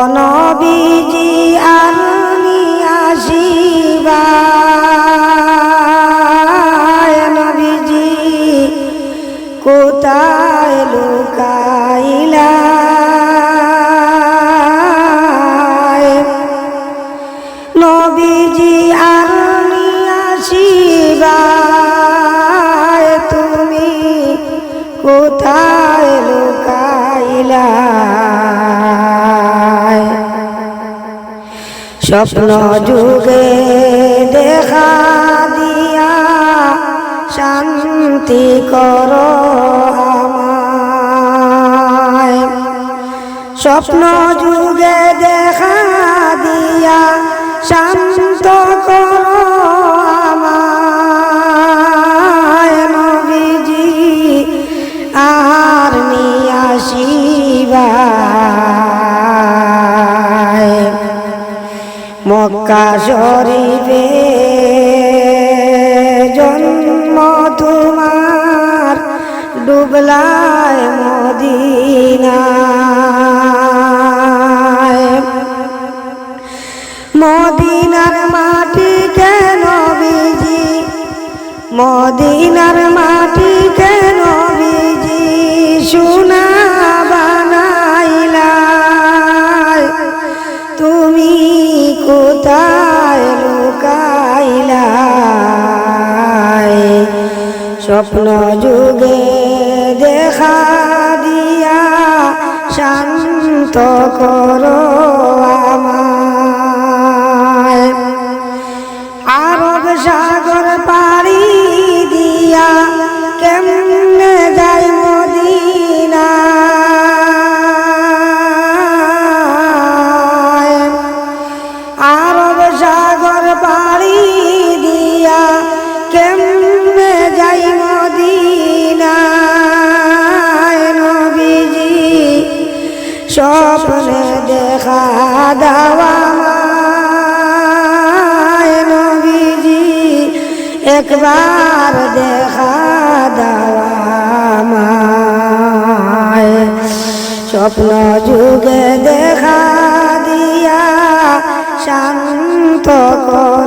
নবীজি আর আসিবা নবীজি কোথায় লুকাইলা নবীজি আমি আসিবা স্বপ্ন যুগে দেখা দিয়া শান্তি কর স্বপ্ন যুগে দেখা দিয়া শান্ত মক্কা শরীফে জন্ম তোমার ডুবলায় মদিনায়। মদিনার মাটি স্বপ্ন যুগে দেখা দিয়া শান্ত করো আমার আরব সাগর স্বপ্নে দেখা দাওয়া নবীজি একবার দেখা দাওয়া স্বপ্ন যুগে দেখা দিয়া শান্ত করো